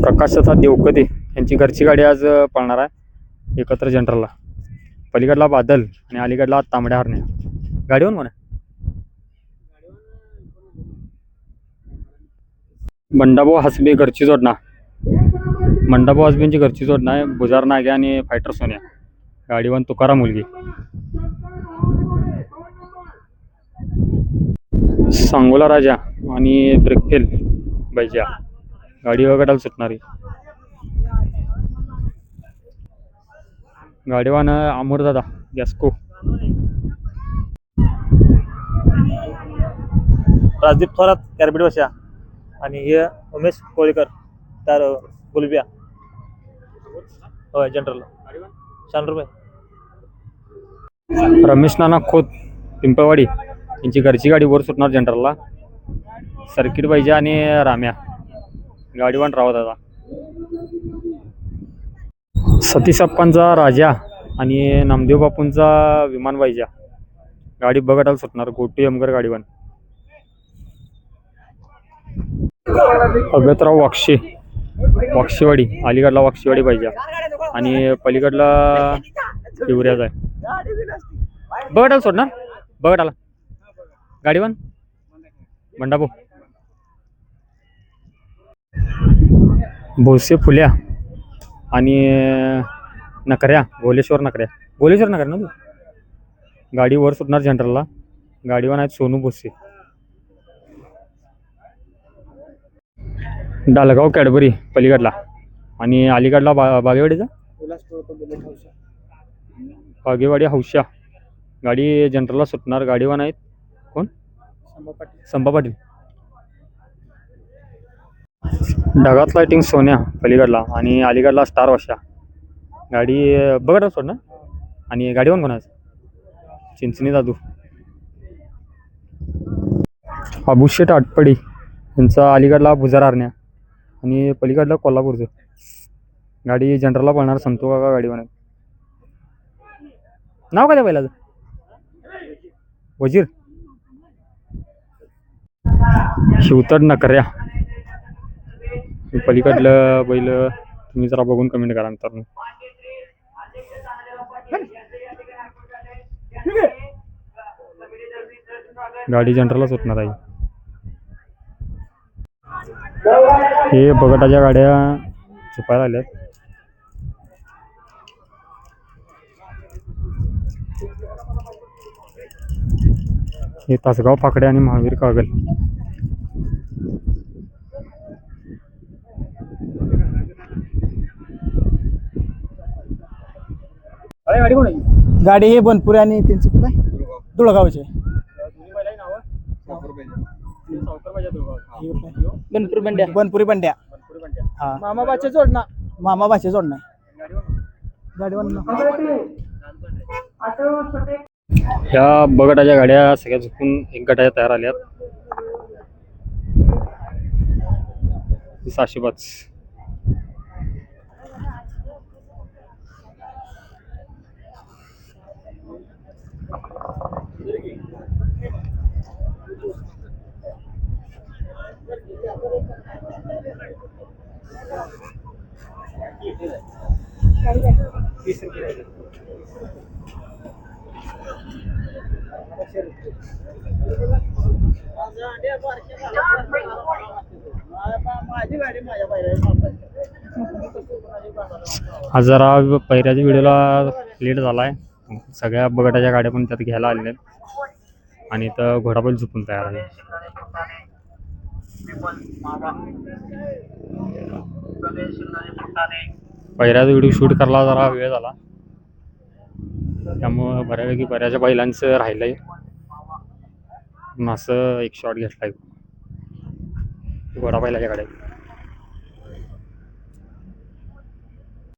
प्रकाशचा देवकते यांची घरची गाडी आज पळणार आहे. एकत्र जनरलला. पलीकडला बादल आणि अलीकडला तांबड्या हरण्या. गाडीवर म्हणा बंडाभाऊ हसबे घरची जोडणा. मंडाभाऊ हसबेंची घरची जोडणा आहे. बुजार नागे आणि फायटर सोन्या. गाडीवान तुकारा मुलगी. सांगोला राजा आणि ब्रेकफेल बैजा. गाडी वगैरे सुटणारी. गाडीवान अमोर दादा गॅस्को. राजदीप थोरात कॅरबीट वशा आणि हे उमेश कोळीकर तर गुलबिया. होय जनरल शहाण्णव रुपये रमेश नाना खोत पिंपळवाडी. यांची घरची गाडी वर सुटणार जनरलला सर्किट पाहिजे आणि राम्या. गाडीवान राव दादा सतीशप्पांचा राजा आणि नामदेव बापूंचा विमान पाहिजे गाडी बघटाला सुटणार गोटी अमगर गाडीवान. अगतराव वाक्षे वाक्षेवाडी अलीगडला वाक्षेवाडी पाहिजे. आणि पलीकडला हिवऱ्याचा आहे. बघटाला सोडणार आला गाडीवान? बंडाभाऊ भोसे फुल्या आणि नकऱ्या गोलेश्वर नकऱ्या. गोलेश्वर नकऱ्या ना तू? गाडी वर सुटणार जनरलला गाडीवान आहेत सोनू भोसे. डालगाव कॅडबरी पलीकडला. आणि अलीकडला बा बागेवाडीचा? बागेवाडी हौशा. गाडी जनरलला सुटणार. गाडीवान आहेत कोण? संभा पाटील ढगात लायटिंग सोन्या पलीकडला. आणि अलीकडला स्टार वशा. गाडी बघा सोड ना? आणि गाडी कोण कोणाच? चिंचणी दादू. अभुषेट आटपडी यांचा अलीकडला भुजार हरण्या आणि पलीकडला कोल्हापूरचं. गाडी जनरलला पळणार संतो काका गाडी आहेत नाव काय त्या बैलाचं? वजीर. शिवतड नकऱ्या. पलीकडलं बैल तुम्ही जरा बघून कमेंट करा नंतर. गाडी जनरलच होणार आहे. हे बगटाच्या गाड्या छुपायला आल्यात. हे तासगाव फाकडे आणि महावीर कागल. गाडी हे बनपुरे आणि त्यांचं कुठं आहे? दुळगावचे. बनपुरी बंड्या. बनपुरी बंड्या. हा. मामा बाचे जोडणा. मामा बाचे जोडणा गाडीवर ह्या बगटाच्या गाड्या सगळ्या झुकून एक गटाच्या तयार आल्यात. सहाशे पाच आज जरा पहिल्याच्या व्हिडिओला लेट झाला आहे सगळ्या बगटाच्या गाड्या पण त्यात घ्यायला आलेल्या आहेत. आणि तर घोडापैल झुकून तयार आहे. पहिल्याचा व्हिडिओ शूट करायला जरा वेळ झाला. त्यामुळं बऱ्यापैकी बऱ्याचशा बैलांचं राहिलंय. पण असं एक शॉट घेतलाय. घोडा बैलाच्या